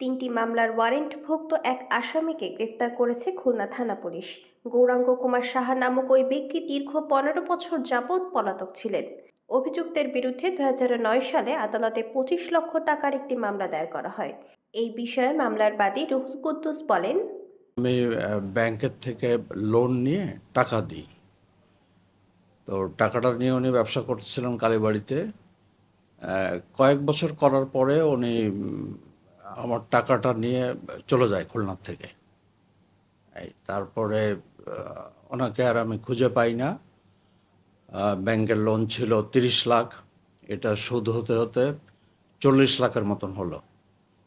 তিনটি মামলার ওয়ারেন্টভুক্ত এক আসামিকে গ্রেফতার করেছে খুলনা থানা পুলিশ। গৌরাঙ্গ কুমার সাহা নামক ওই ব্যক্তি দীর্ঘ পনেরো বছর যাবৎ পলাতক ছিলেন। অভিযুক্তের বিরুদ্ধে দু নয় সালে আদালতে পঁচিশ লক্ষ টাকার একটি মামলা দায়ের করা হয়। এই বিষয়ে মামলার বাদী রুহুল কুদ্দুস বলেন, আমি ব্যাংকের থেকে লোন নিয়ে টাকা দিই। তো টাকাটা নিয়ে উনি ব্যবসা করতেছিলেন কালীবাড়িতে। কয়েক বছর করার পরে উনি আমার টাকাটা নিয়ে চলে যায় খুলনার থেকে। এই তারপরে ওনাকে আর আমি খুঁজে পাই না। ব্যাংকের লোন ছিল তিরিশ লাখ। এটা সুদ হতে হতে চল্লিশ লাখের মতন হলো।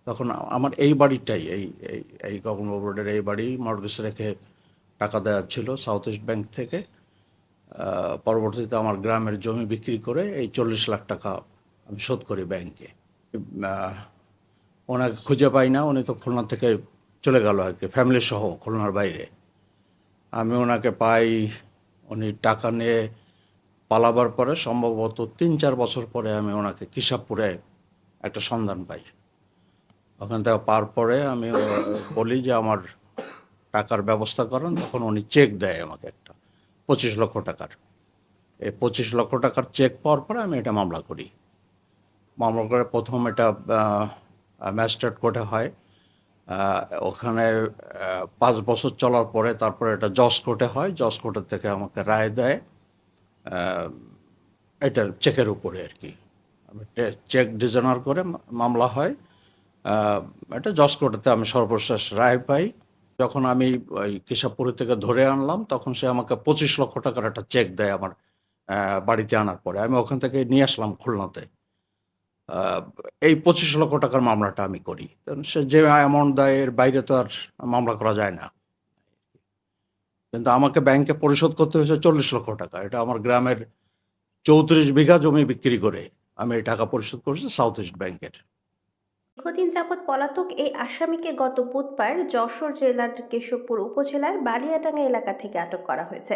তখন আমার এই বাড়িটাই, এই এই এই গগনবাবু রোডের এই বাড়ি মর্গেজ রেখে টাকা দেওয়ার ছিল সাউথ ইস্ট ব্যাংক থেকে। পরবর্তীতে আমার গ্রামের জমি বিক্রি করে এই চল্লিশ লাখ টাকা আমি শোধ করি ব্যাংকে। ওনাকে খুঁজে পাই না, উনি তো খুলনা থেকে চলে গেল আর কি ফ্যামিলি সহ খুলনার বাইরে। আমি ওনাকে পাই, উনি টাকা নিয়ে পালাবার পরে সম্ভবত তিন চার বছর পরে আমি ওনাকে কিসাবপুরে একটা সন্ধান পাই। ওখান থেকে পার পরে আমি বলি যে আমার টাকার ব্যবস্থা করেন, তখন উনি চেক দেয় আমাকে একটা, পঁচিশ লক্ষ টাকার। এই পঁচিশ লক্ষ টাকার চেক পাওয়ার পরে আমি এটা মামলা করি। মামলা করে প্রথম এটা ম্যাজিস্ট্রেট কোর্টে হয়। ওখানে পাঁচ বছর চলার পরে তারপরে এটা জজ কোর্টে হয়। জজ কোর্টের থেকে আমাকে রায় দেয়। এটার চেকের উপরে আর কি। চেক ডিজাইনার করে মামলা হয়। এটা জজ কোর্টেতে আমি সর্বশেষ রায় পাই। যখন আমি ওই কেশবপুরি থেকে ধরে আনলাম, তখন সে আমাকে পঁচিশ লক্ষ টাকার একটা চেক দেয় আমার বাড়িতে আনার পরে। আমি ওখান থেকে নিয়ে আসলাম খুলনাতে। এই পঁচিশ লক্ষ টাকার মামলাটা আমি করি। সে যে অ্যামাউন্ট দেয়, এর বাইরে তো আর মামলা করা যায় না। কিন্তু আমাকে ব্যাংকে পরিশোধ করতে হয়েছে চল্লিশ লক্ষ টাকা। এটা আমার গ্রামের চৌত্রিশ বিঘা জমি বিক্রি করে আমি এই টাকা পরিশোধ করেছি সাউথ ইস্ট ব্যাংকের। দীর্ঘদিন যাবৎ পলাতক এই আসামিকে গত বুধবার যশোর জেলার কেশবপুর উপজেলার বালিয়াডাঙ্গা এলাকা থেকে আটক করা হয়েছে।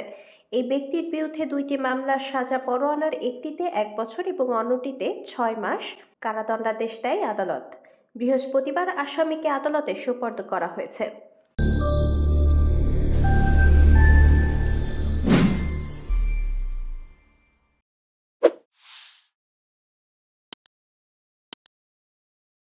এই ব্যক্তির বিরুদ্ধে দুইটি মামলার সাজা পরোয়ানার একটিতে এক বছর এবং অন্যটিতে ছয় মাস কারাদণ্ডাদেশ দেয় আদালত। বৃহস্পতিবার আসামিকে আদালতে সোপর্দ করা হয়েছে।